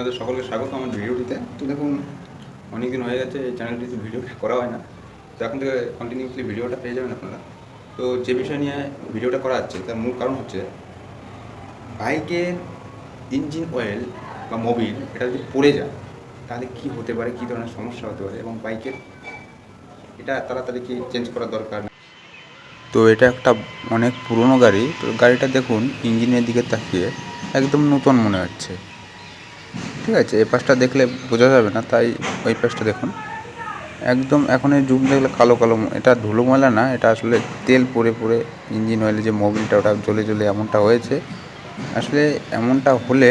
আপনাদের সকলকে স্বাগত আমার ভিডিওটিতে। তো দেখুন অনেক দিন হয়ে গেছে, এই চ্যানেলটিতে ভিডিও করা হয় না। তো এখন থেকে কন্টিনিউসলি ভিডিওটা পেয়ে যাবেন আপনারা। তো যে বিষয় নিয়ে ভিডিওটা করা হচ্ছে, তার মূল কারণ হচ্ছে, বাইকের ইঞ্জিন অয়েল বা মোবিল এটা যদি পড়ে যায়, তাহলে কি হতে পারে, কী ধরনের সমস্যা হতে পারে এবং বাইকের, এটা তাড়াতাড়ি কি চেঞ্জ করার দরকার? তো এটা একটা অনেক পুরনো গাড়ি। তো গাড়িটা দেখুন ইঞ্জিনের দিকে তাকিয়ে একদম নতুন মনে হচ্ছে। ঠিক আছে এই পাশটা দেখলে বোঝা যাবে না, তাই ওই পাশটা দেখুন। একদম এখন এই যুগ দেখলে কালো কালো এটা ধুলো ময়লা না, এটা আসলে তেল পরে পরে ইঞ্জিন অয়েলে যে মোবিলটা ওটা জ্বলে জ্বলে এমনটা হয়েছে। আসলে এমনটা হলে,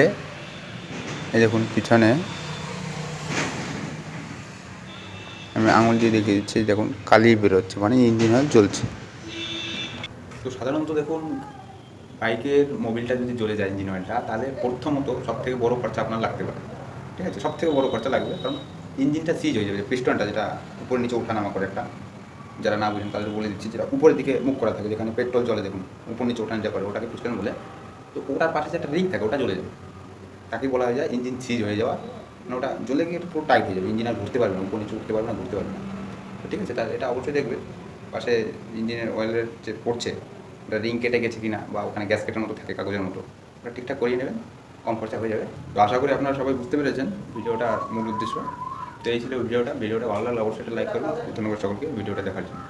এই দেখুন পিছনে, আমি আঙুল দিয়ে দেখিয়ে দিচ্ছি দেখুন কালি বেরোচ্ছে মানে ইঞ্জিন অয়েল জ্বলছে। তো সাধারণত দেখুন, বাইকের মোবিলটা যদি জ্বলে যায় ইঞ্জিন অয়েলটা তাহলে প্রথমত সব থেকে বড় খরচা আপনার লাগতে পারে। ঠিক আছে সব থেকে বড় খরচা লাগবে, কারণ ইঞ্জিনটা সিজ হয়ে যাবে পিস্টনটা যেটা উপরে নিচে ওঠানামা করে একটা। যারা না বুঝেন তাদের বলে দিচ্ছি, যেটা উপরের দিকে মুখ করা থাকে, যেখানে পেট্রোল জলে দেখুন, উপর নিচে ওঠান যা করে, ওটাকে পিস্টন বলে। তো ওটার পাশে যে একটা রিং থাকে, ওটা জ্বলে যাবে। তাকে বলা হয় যায় ইঞ্জিন সিজ হয়ে যাওয়া। মানে ওটা জ্বলে গিয়ে পুরো টাইট হয়ে যাবে, ইঞ্জিন আর ঘুরতে পারবে না, উপর নিচে উঠতে পারবে না, ঘুরতে পারবে না। তো ঠিক আছে, তাহলে এটা অবশ্যই দেখবে। পাশে ইঞ্জিনের অয়েলের যে পড়ছে, ওটা রিং কেটে গেছে কিনা, বা ওখানে গ্যাস কেটার মতো থাকে কাগজের মতো, ওটা ঠিকঠাক করিয়ে নেবেন। কম খরচা হয়ে যাবে। তো আশা করি আপনারা সবাই বুঝতে পেরেছেন ভিডিওটা মূল উদ্দেশ্য। তো এই ছিল ভিডিওটা। ভিডিওটা ভালো লাগলে অবশ্যই লাইক করবেন। ধন্যবাদ সকলকে। ভিডিওটা দেখার জন্য।